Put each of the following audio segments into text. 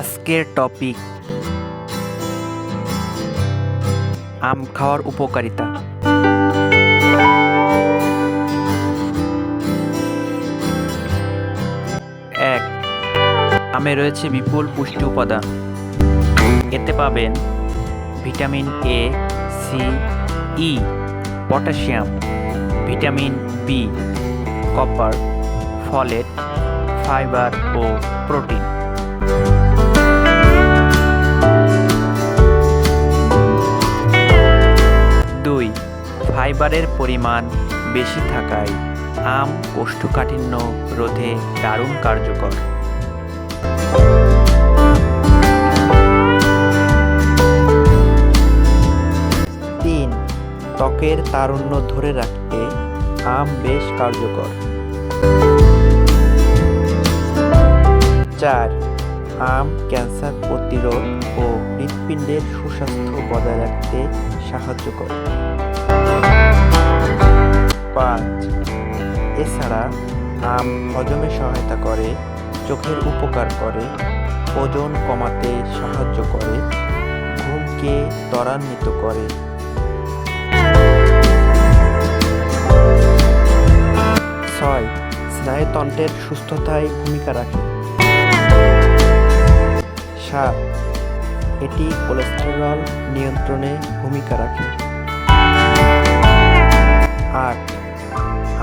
আজকের টপিক আম খাওয়ার উপকারিতা। এক, আমে রয়েছে বিপুল পুষ্টি উপাদান। এতে পাবেন vitamin A C E potassium, vitamin B copper folate fibre O protein দুই, ফাইবারের পরিমাণ বেশি থাকায় আম কোষ্ঠকাঠিন্য রোধে দারুণ কার্যকর। তিন, ত্বকের তারুণ্য ধরে রাখতে আম বেশ কার্যকর। চার আম, ক্যান্সার প্রতিরোধ ও হৃৎপিণ্ডের সুস্বাস্থ্য বজায় রাখতে সাহায্য করে। পাঁচ, এছাড়া আম হজমে সহায়তা করে, চোখের উপকার করে, ওজন কমাতে সাহায্য করে, ঘুমকে ত্বরান্বিত করে। ছয়, স্নায়ুতন্ত্রের সুস্থতায় ভূমিকা রাখে। সাত এটি কোলেস্টেরল নিয়ন্ত্রণে ভূমিকা রাখে। আট,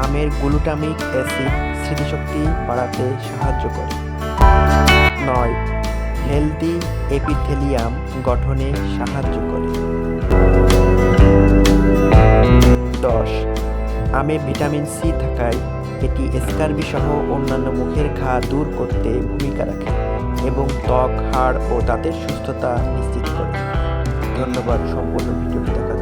আমের গ্লুটামিক অ্যাসিড স্মৃতিশক্তি বাড়াতে সাহায্য করে। নয়, হেলদি এপিথেলিয়াম গঠনে সাহায্য করে। দশ, আমে ভিটামিন সি থাকায় এটি স্কার্বি সহ অন্যান্য মুখের ঘা দূর করতে ভূমিকা রাখে। এবং ত্বক হাড় ও দাঁতের সুস্থতা নিশ্চিত করে। ধন্যবাদ সম্পূর্ণ ভিডিওটি দেখার